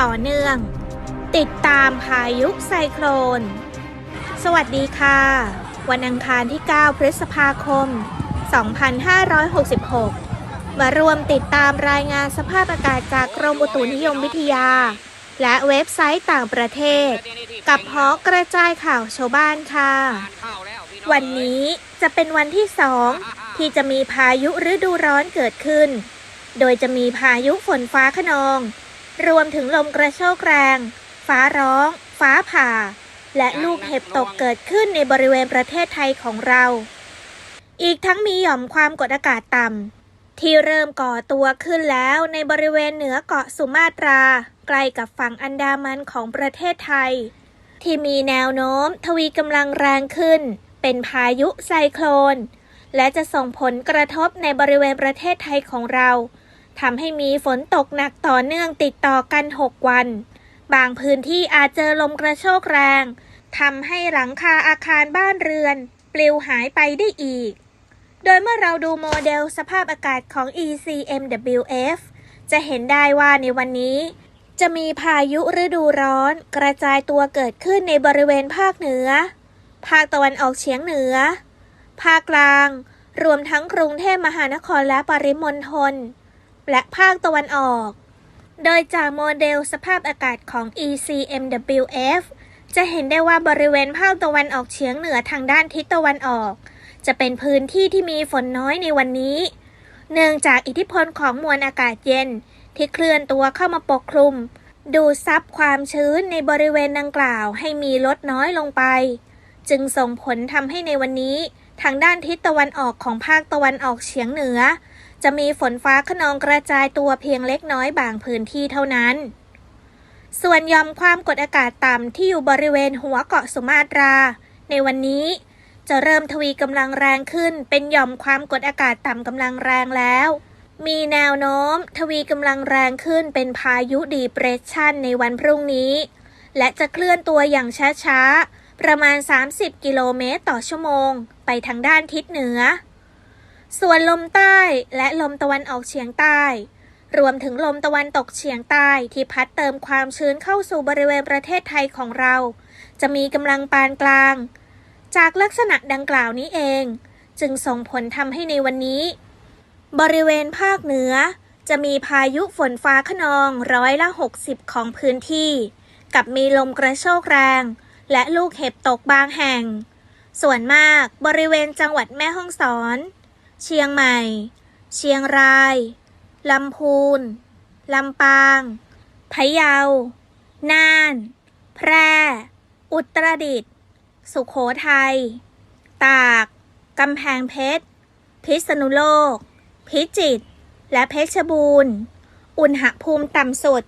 ต่อเนื่อง ติดตามพายุไซโคลน สวัสดีค่ะ วันอังคารที่ 9 พฤษภาคม 2566 มารวมติดตามรายงานสภาพอากาศจากกรมอุตุนิยมวิทยา และเว็บไซต์ต่างประเทศ กับหอกระจายข่าวชาวบ้านค่ะ วันนี้จะเป็นวันที่สองที่จะมีพายุฤดูร้อนเกิดขึ้น โดยจะมีพายุฝนฟ้าขนอง รวมถึงลมกระโชกแรง ฟ้าร้อง ฟ้าผ่า และลูกเห็บตกเกิดขึ้นในบริเวณประเทศไทยของเรา อีกทั้งมีหย่อมความกดอากาศต่ำที่เริ่มก่อตัวขึ้นแล้วในบริเวณเหนือเกาะสุมาตรา ใกล้กับฝั่งอันดามันของประเทศไทย ที่มีแนวโน้มทวีกำลังแรงขึ้น เป็นพายุไซโคลน และจะส่งผลกระทบในบริเวณประเทศไทยของเรา ทำให้มีฝนตกหนักต่อเนื่องติดต่อกัน 6 วัน บางพื้นที่อาจเจอลมกระโชกแรงทำให้หลังคาอาคารบ้านเรือน ปลิวหายไปได้อีก โดยเมื่อเราดูโมเดลสภาพอากาศของ ECMWF จะเห็นได้ว่าในวันนี้ จะมีพายุฤดูร้อน กระจายตัวเกิดขึ้นในบริเวณภาคเหนือ ภาคตะวันออกเฉียงเหนือ ภาคกลาง รวมทั้งกรุงเทพมหานครและปริมณฑล และภาคตะวันออก โดยจากโมเดลสภาพอากาศของ ECMWF จะเห็นได้ว่าบริเวณภาคตะวันออกเฉียงเหนือทางด้านทิศตะวันออก จะเป็นพื้นที่ที่มีฝนน้อยในวันนี้ เนื่องจากอิทธิพลของมวลอากาศเย็นที่เคลื่อนตัวเข้ามาปกคลุม ดูดซับความชื้นในบริเวณดังกล่าวให้มีลดน้อยลงไป จึงส่งผลทำให้ในวันนี้ ทางด้านทิศตะวันออกของภาคตะวันออกเฉียงเหนือ จะมีฝนฟ้าขนองกระจายตัวเพียงเล็กน้อยบางพื้นที่เท่านั้น ส่วนยอมความกดอากาศต่ำที่อยู่บริเวณหัวเกาะสุมาตรา ในวันนี้จะเริ่มทวีกำลังแรงขึ้น เป็นย่อมความกดอากาศต่ำกำลังแรงแล้ว มีแนวโน้ม ทวีกำลังแรงขึ้นเป็นพายุดีเปรสชันในวันพรุ่งนี้ และจะเคลื่อนตัวอย่างช้าๆ ประมาณ 30 กิโลเมตรต่อชั่วโมง ไปทางด้านทิศเหนือ ส่วนลมใต้และลมตะวันออกเฉียงใต้ รวมถึงลมตะวันตกเฉียงใต้ที่พัดเติมความชื้นเข้าสู่บริเวณประเทศไทยของเรา จะมีกำลังปานกลาง จากลักษณะดังกล่าวนี้เอง จึงส่งผลทำให้ในวันนี้ บริเวณภาคเหนือ จะมีพายุฝนฟ้าขนองร้อยละ 60 ของพื้นที่ กับมีลมกระโชกแรง และลูกเห็บตกบางแห่ง ส่วนมากบริเวณจังหวัดแม่ฮ่องสอน เชียงใหม่ เชียงราย ลำพูน ลำปาง พะเยา น่าน แพร่ อุตรดิตถ์ สุขโขทัย ตาก กำแพงเพชร พิษณุโลก พิจิตร และเพชรบูรณ์ อุณหภูมิต่ำสุด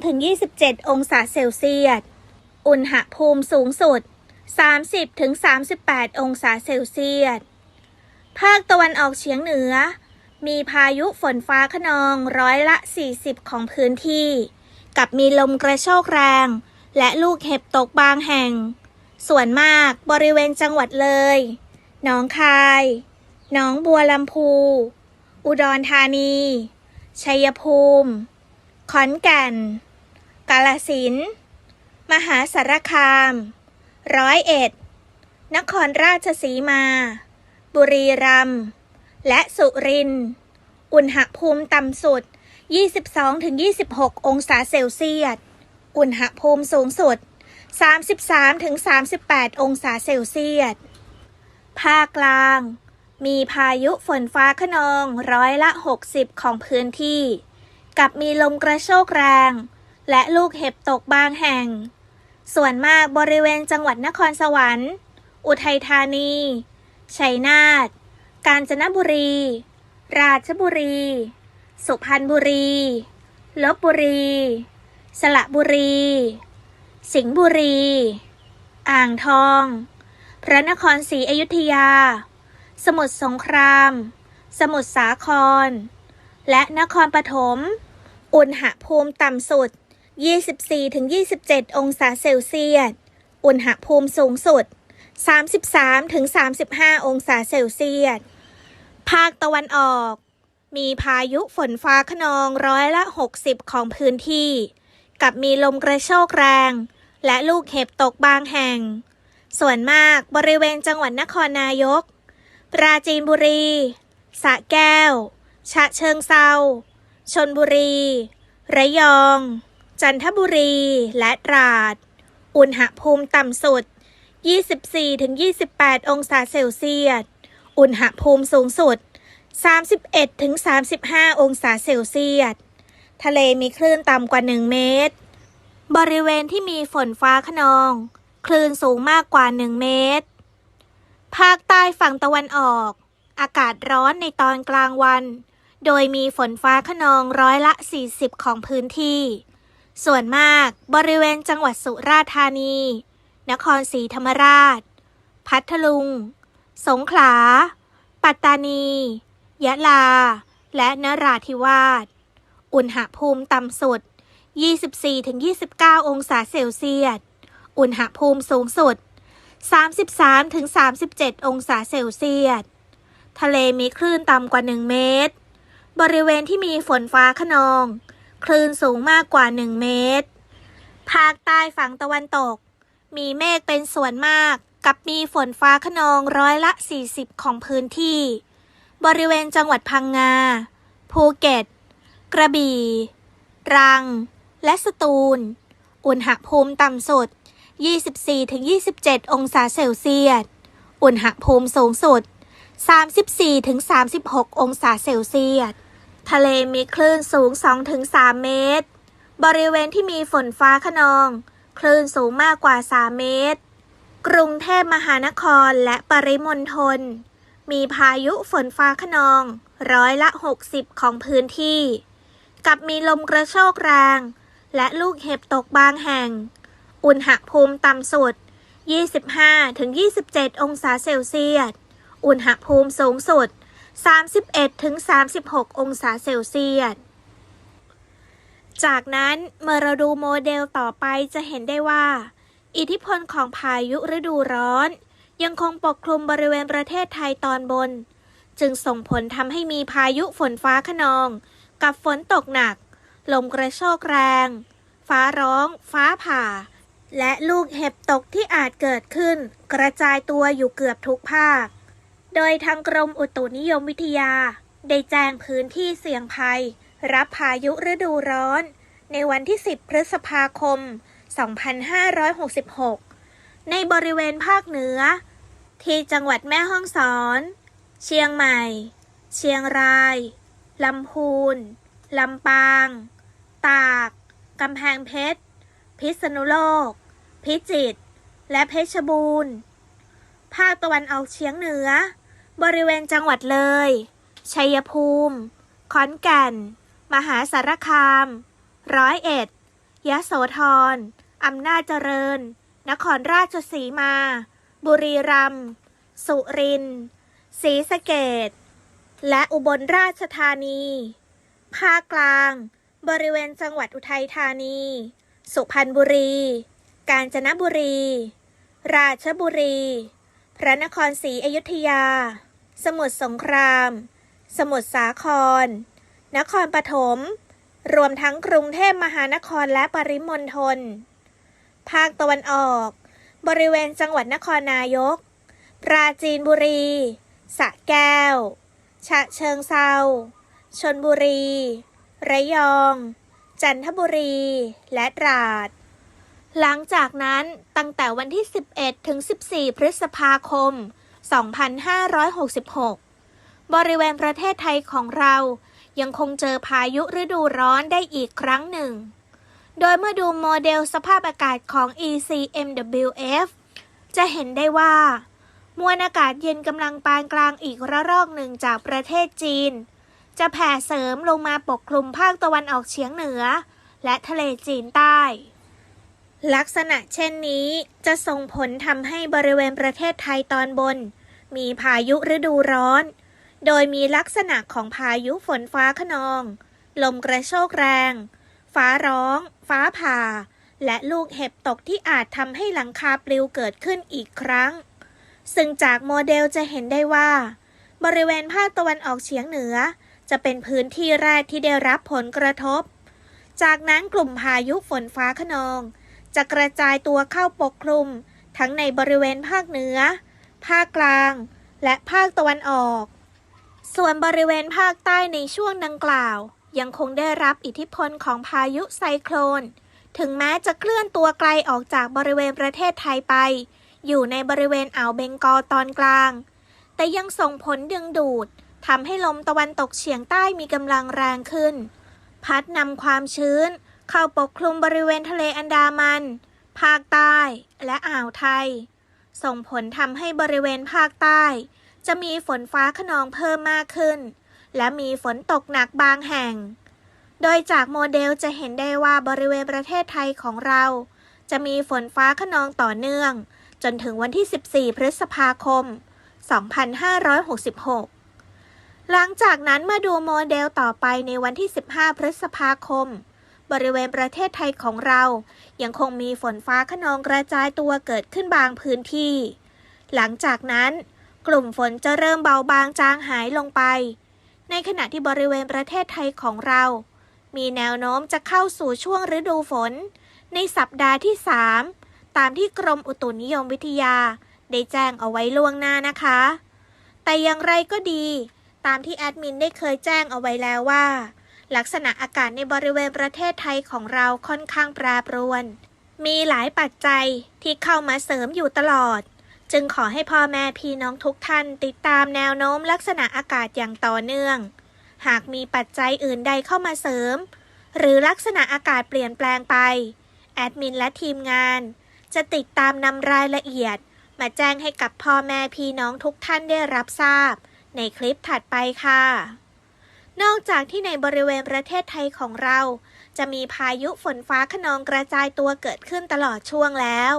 22-27 องศาเซลเซียส อุณหภูมิสูงสุด 30-38 องศาเซลเซียส ภาคตะวันออกเฉียงเหนือ มีพายุฝนฟ้าขนองร้อยละ 40 ของพื้นที่ กับมีลมกระโชกแรง และลูกเห็บตกบางแห่ง ส่วนมากบริเวณจังหวัดเลย หนองคาย หนองบัวลำพู อุดรธานี ชัยภูมิ ขอนแก่น กาลสิน มหาสารคาม ร้อยเอ็ด นครราชสีมา บุรีรัมย์และสุรินทร์ อุณหภูมิต่ำสุด 22-26 องศาเซลเซียส อุณหภูมิสูงสุด 33-38 องศาเซลเซียส ภาคกลาง มีพายุฝนฟ้าขนองร้อยละ 60 ของพื้นที่ กับมีลมกระโชกแรง และลูกเห็บตกบางแห่ง ส่วนมากบริเวณจังหวัดนครสวรรค์ อุทัยธานี ชัยนาท กาญจนบุรี ราชบุรี สุพรรณบุรี ลบบุรี สระบุรี สิงห์บุรี อ่างทอง พระนครศรีอยุธยา สมุทรสงคราม สมุทรสาคร และนครปฐม อุณหภูมิต่ำสุด 24-27 องศาเซลเซียส อุณหภูมิสูงสุด 33-35 องศาเซลเซียส ภาคตะวันออก มีพายุฝนฟ้าขนองร้อยละ 60 ของพื้นที่ กับมีลมกระโชกแรง และลูกเห็บตกบางแห่ง ส่วนมากบริเวณจังหวัดนครนายก ปราจีนบุรีสระแก้ว ฉะเชิงเซาชนบุรี ระยอง จันทบุรี และตราด อุณหภูมิต่ำสุด 24-28 องศาเซลเซียส อุณหภูมิสูงสุด 31-35 องศาเซลเซียส ทะเลมีคลื่นต่ำกว่า 1 เมตร บริเวณที่มีฝนฟ้าขนอง คลื่นสูงมากกว่า 1 เมตร ภาคใต้ฝั่งตะวันออก อากาศร้อนในตอนกลางวัน โดยมีฝนฟ้าขนองร้อยละ 40 ของพื้นที่ ส่วนมากบริเวณจังหวัดสุราษฎร์ธานี นครศรีธรรมราช พัทลุง สงขลา ปัตตานี ยะลา และนราธิวาส อุณหภูมิต่ำสุด 24-29 องศาเซลเซียส อุณหภูมิสูงสุด 33-37 องศาเซลเซียส ทะเลมีคลื่นต่ำกว่า 1 เมตร บริเวณที่มีฝนฟ้าขนอง คลื่นสูงมากกว่า 1 เมตร ภาคใต้ฝั่งตะวันตก มีเมฆเป็นส่วนมาก กับมีฝนฟ้าขนองร้อยละ 40 ของพื้นที่ บริเวณจังหวัดพังงา ภูเก็ต กระบี่ รัง และสตูล อุณหภูมิต่ำสุด 24-27 องศาเซลเซียส อุณหภูมิสูงสุด 34-36 องศาเซลเซียส ทะเลมีคลื่นสูง 2-3 เมตร บริเวณที่มีฝนฟ้าขนอง คลื่นสูงมากกว่า 3 เมตร กรุงเทพมหานครและปริมณฑลมีพายุฝนฟ้าขนอง ร้อยละ 60 ของพื้นที่ กับมีลมกระโชกแรง และลูกเห็บตกบางแห่ง อุณหภูมิต่ำสุด 25-27 องศาเซลเซียส อุณหภูมิสูงสุด 31-36 องศาเซลเซียส จากนั้นเมื่อเราดูโมเดลต่อไปจะเห็นได้ว่า อิทธิพลของพายุฤดูร้อน ยังคงปกคลุมบริเวณประเทศไทยตอนบน จึงส่งผลทำให้มีพายุฝนฟ้าขนอง กับฝนตกหนัก ลมกระโชกแรง ฟ้าร้อง ฟ้าผ่า และลูกเห็บตกที่อาจเกิดขึ้น กระจายตัวอยู่เกือบทุกภาค โดยทางกรมอุตุนิยมวิทยา ได้แจ้งพื้นที่เสี่ยงภัย รับพายุฤดูร้อน ในวันที่ 10 พฤษภาคม 2566 ในบริเวณภาคเหนือ ที่จังหวัดแม่ฮ่องสอน เชียงใหม่ เชียงราย ลำพูน ลำปาง ตาก กำแพงเพชร พิษณุโลก พิจิตร และเพชรบูรณ์ ภาคตะวันออกเฉียงเหนือ บริเวณจังหวัดเลย ชัยภูมิ ขอนแก่น มหาสารคาม ร้อยเอ็ด ยะโสธร อำนาจเจริญ นครราชสีมา บุรีรัมย์ สุรินทร์ ศรีสะเกดและอุบลราชธานี ภาคกลาง บริเวณจังหวัดอุทัยธานี สุพรรณบุรี กาญจนบุรี ราชบุรี พระนครศรีอยุธยา สมุทรสงคราม สมุทรสาคร นครปฐม รวมทั้งกรุงเทพมหานครและปริมณฑล ภาคตะวันออก บริเวณจังหวัดนครนายก ปราจีนบุรี สะแก้ว ฉะเชิงเซา ชนบุรี ระยอง จันทบุรี และตราด หลังจากนั้นตั้งแต่วันที่ 11 ถึง 14 พฤษภาคม 2566 บริเวณประเทศไทยของเรา ยังคงเจอพายุฤดูร้อนได้อีกครั้งหนึ่ง โดยเมื่อดูโมเดลสภาพอากาศของ ECMWF จะเห็นได้ว่า มวลอากาศเย็นกำลังปานกลางอีกระลอกหนึ่งจากประเทศจีน จะแผ่เสริมลงมาปกคลุมภาคตะวันออกเฉียงเหนือ และทะเลจีนใต้ ลักษณะเช่นนี้จะส่งผลทำให้บริเวณประเทศไทยตอนบน มีพายุฤดูร้อน โดยมีลักษณะของพายุฝนฟ้าขนอง ลมกระโชกแรง ฟ้าร้อง ฟ้าผ่า และลูกเห็บตกที่อาจทำให้หลังคาปลิวเกิดขึ้นอีกครั้ง ซึ่งจากโมเดลจะเห็นได้ว่า บริเวณภาคตะวันออกเฉียงเหนือ จะเป็นพื้นที่แรกที่ได้รับผลกระทบ จากนั้นกลุ่มพายุฝนฟ้าขนอง จะกระจายตัวเข้าปกคลุม ทั้งในบริเวณภาคเหนือ ภาคกลาง และภาคตะวันออก ส่วนบริเวณภาคใต้ในช่วงดังกล่าว ยังคงได้รับอิทธิพลของพายุไซโคลน ถึงแม้จะเคลื่อนตัวไกลออกจากบริเวณประเทศไทยไป อยู่ในบริเวณอ่าวเบงกอลตอนกลาง แต่ยังส่งผลดึงดูดทำให้ลมตะวันตกเฉียงใต้มีกำลังแรงขึ้น พัดนำความชื้น เข้าปกคลุมบริเวณทะเลอันดามัน ภาคใต้และอ่าวไทย ส่งผลทำให้บริเวณภาคใต้ จะมีฝนฟ้าขนองเพิ่มมากขึ้น และมีฝนตกหนักบางแห่ง โดยจากโมเดลจะเห็นได้ว่าบริเวณประเทศไทยของเรา จะมีฝนฟ้าขนองต่อเนื่อง จนถึงวันที่ 14 พฤษภาคม 2566 หลังจากนั้นเมาดูโมเดลต่อไปในวันที่ 15 พฤษภาคมบริเวณประเทศไทยของเรา ยังคงมีฝนฟ้าขนองกระจายตัวเกิดขึ้นบางพื้นที่ หลังจากนั้น กลุ่มฝนจะเริ่มเบาบางจางหายลงไป ในขณะที่บริเวณประเทศไทยของเรา มีแนวโน้มจะเข้าสู่ช่วงฤดูฝน ในสัปดาห์ที่ 3 ตามที่กรมอุตุนิยมวิทยา ได้แจ้งเอาไว้ล่วงหน้านะคะ แต่อย่างไรก็ดี ตามที่แอดมินได้เคยแจ้งเอาไว้แล้วว่า ลักษณะอากาศในบริเวณประเทศไทยของเราค่อนข้างแปรปรวน มีหลายปัจจัยที่เข้ามาเสริมอยู่ตลอด จึงขอให้พ่อแม่พี่น้องทุกท่านติดตามแนวโน้มลักษณะอากาศอย่างต่อเนื่อง หากมีปัจจัยอื่นใดเข้ามาเสริม หรือลักษณะอากาศเปลี่ยนแปลงไป แอดมินและทีมงาน จะติดตามนำรายละเอียด มาแจ้งให้กับพ่อแม่พี่น้องทุกท่านได้รับทราบ ในคลิปถัดไปค่ะ นอกจากที่ในบริเวณประเทศไทยของเรา จะมีพายุฝนฟ้าขนองกระจายตัวเกิดขึ้นตลอดช่วงแล้ว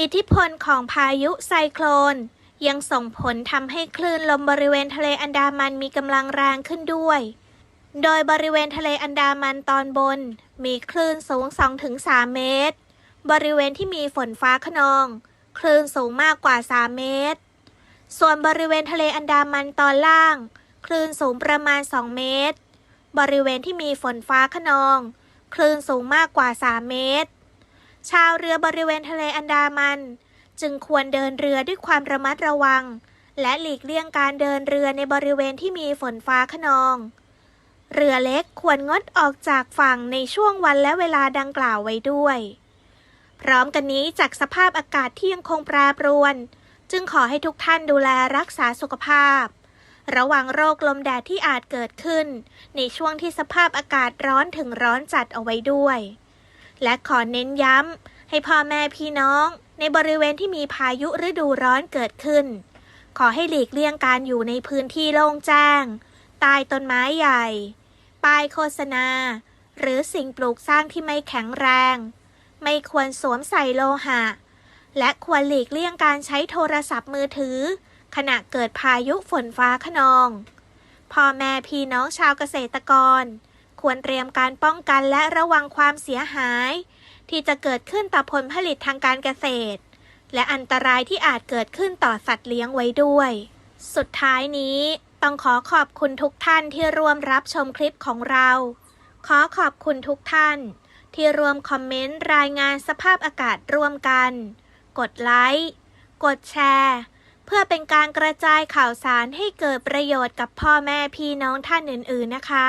อิทธิพลของพายุไซโคลน ยังส่งผลทำให้คลื่นลมบริเวณทะเลอันดามันมีกำลังแรงขึ้นด้วย โดยบริเวณทะเลอันดามันตอนบน มีคลื่นสูง 2-3 เมตร บริเวณที่มีฝนฟ้าขนอง คลื่นสูงมากกว่า 3 เมตร ส่วนบริเวณทะเลอันดามันตอนล่าง คลื่นสูงประมาณ 2 เมตร บริเวณที่มีฝนฟ้าขนอง คลื่นสูงมากกว่า 3 เมตร ชาวเรือบริเวณทะเลอันดามัน จึงควรเดินเรือด้วยความระมัดระวัง และหลีกเลี่ยงการเดินเรือในบริเวณที่มีฝนฟ้าขนอง เรือเล็กควรงดออกจากฝั่งในช่วงวันและเวลาดังกล่าวไว้ด้วย พร้อมกันนี้จากสภาพอากาศที่ยังคงแปรปรวน จึงขอให้ทุกท่านดูแลรักษาสุขภาพ ระวังโรคลมแดดที่อาจเกิดขึ้น ในช่วงที่สภาพอากาศร้อนถึงร้อนจัดเอาไว้ด้วย และขอเน้นย้ำให้พ่อแม่พี่น้องในบริเวณที่มีพายุฤดูร้อนเกิดขึ้น ขอให้หลีกเลี่ยงการอยู่ในพื้นที่โล่งแจ้ง ใต้ต้นไม้ใหญ่ ป้ายโฆษณา หรือสิ่งปลูกสร้างที่ไม่แข็งแรง ไม่ควรสวมใส่โลหะ และควรหลีกเลี่ยงการใช้โทรศัพท์มือถือ ขณะเกิดพายุฝนฟ้าขนอง พ่อแม่พี่น้องชาวเกษตรกร ควรเตรียมการป้องกันและระวังความเสียหาย ที่จะเกิดขึ้นต่อผลผลิตทางการเกษตร และอันตรายที่อาจเกิดขึ้นต่อสัตว์เลี้ยงไว้ด้วย สุดท้ายนี้ต้องขอขอบคุณทุกท่านที่ร่วมรับชมคลิปของเรา ขอขอบคุณทุกท่าน ที่ร่วมคอมเมนต์รายงานสภาพอากาศร่วมกัน กดไลค์ กดแชร์ เพื่อเป็นการกระจายข่าวสารให้เกิดประโยชน์กับพ่อแม่พี่น้องท่านอื่น ๆ นะคะ